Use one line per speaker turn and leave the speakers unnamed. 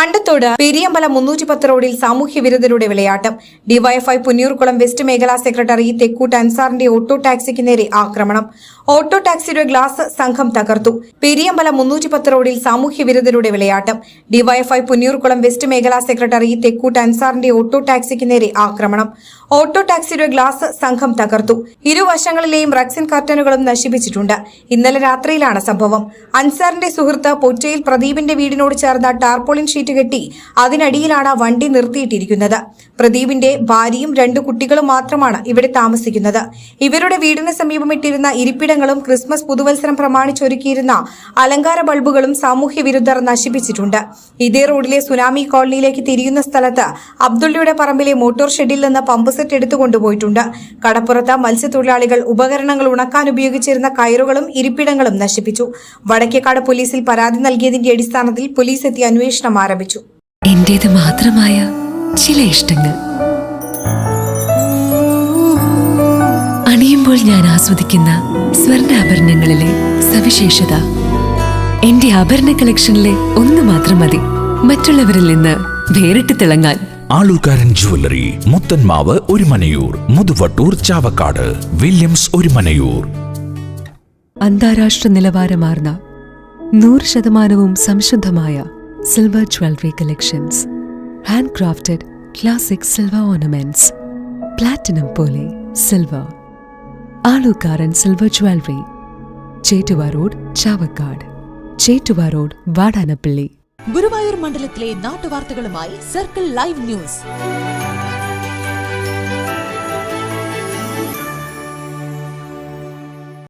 അണ്ടത്തോട് പെരിയമ്പലം മുന്നൂറ്റി പത്ത് റോഡിൽ സാമൂഹ്യ വിരുദ്ധരുടെ വിളയാട്ടം. ഡിവൈഎഫ്ഐ പുന്നൂർകുളം വെസ്റ്റ് മേഖലാ സെക്രട്ടറി തെക്കൂട്ട് അൻസാറിന്റെ ഓട്ടോ ടാക്സിക്ക് നേരെ ആക്രമണം. ഓട്ടോ ടാക്സിയുടെ ഗ്ലാസ് സംഘം തകർത്തു. പെരിയമ്പലം മുന്നൂറ്റി പത്ത് റോഡിൽ സാമൂഹ്യ വിരുദ്ധരുടെ വിളയാട്ടം. ഡിവൈഎഫ്ഐ പുന്നൂർകുളം വെസ്റ്റ് മേഖലാ സെക്രട്ടറി തെക്കൂട്ട് അൻസാറിന്റെ ഓട്ടോ ടാക്സിക്ക് നേരെ ആക്രമണം. ഓട്ടോ ടാക്സിയുടെ ഗ്ലാസ് സംഘം തകർത്തു. ഇരുവശങ്ങളിലെയും റക്സിൻ കർട്ടനുകളും നശിപ്പിച്ചിട്ടുണ്ട്. ഇന്നലെ രാത്രിയിലാണ് സംഭവം. അൻസാറിന്റെ സുഹൃത്ത് പൊറ്റയിൽ പ്രദീപിന്റെ വീടിനോട് ചേർന്ന ടാർപോളിൻ ഷീറ്റ് കെട്ടി അതിനടിയിലാണ് വണ്ടി നിർത്തിയിട്ടിരിക്കുന്നത്. പ്രദീപിന്റെ ഭാര്യയും രണ്ടു കുട്ടികളും മാത്രമാണ് ഇവിടെ താമസിക്കുന്നത്. ഇവരുടെ വീടിന് സമീപം ഇട്ടിരുന്ന ഇരിപ്പിടങ്ങളും ക്രിസ്മസ് പുതുവത്സരം പ്രമാണിച്ചൊരുക്കിയിരുന്ന അലങ്കാര ബൾബുകളും സാമൂഹ്യ വിരുദ്ധർ നശിപ്പിച്ചിട്ടുണ്ട്. ഇതേ റോഡിലെ സുനാമി കോളനിയിലേക്ക് തിരിയുന്ന സ്ഥലത്ത് അബ്ദുള്ളയുടെ പറമ്പിലെ മോട്ടോർ ഷെഡിൽ നിന്ന് പമ്പ് സെറ്റ് എടുത്തു കൊണ്ടുപോയിട്ടുണ്ട്. കടപ്പുറത്ത് മത്സ്യത്തൊഴിലാളികൾ ഉപകരണങ്ങൾ ഉണക്കാൻ ഉപയോഗിച്ചിരുന്ന കയറുകളും ഇരിപ്പിടങ്ങളും നശിപ്പിച്ചു. വടക്കേക്കാട് പോലീസിൽ പരാതി നൽകിയതിന്റെ അടിസ്ഥാനത്തിൽ പോലീസ് എത്തി അന്വേഷണം ആരംഭിച്ചു.
എന്റേത് മാത്രമായ ചില ഇഷ്ടങ്ങൾ. അണിയുമ്പോൾ ഞാൻ ആസ്വദിക്കുന്ന സ്വർണാഭരണങ്ങളിലെ സവിശേഷത. എന്റെ ആഭരണ കളക്ഷനിലെ ഒന്ന് മാത്രം മതി. മറ്റുള്ളവരിൽ നിന്ന് വേറിട്ട് തിളങ്ങാൻ.
ആലുകാരൻ ജുവല്ലറി മുത്തൻമാവ് ഒരുമനയൂർ മുതുവട്ടൂർ ചാവക്കാട് വില്യംസ് ഒരുമനയൂർ
അന്താരാഷ്ട്ര നിലവാരമാർന്ന നൂറ് ശതമാനവും സംശുദ്ധമായ silver jewellery collections handcrafted classic silver ornaments platinum പോലെ silver Alukkaran silver jewellery Chettuva road Chavakkad Chettuva road Vadanappally
Guruvayur മണ്ഡലത്തിലെ നാട്ടുവാർത്തകളുമായി സർക്കിൾ ലൈവ് ന്യൂസ്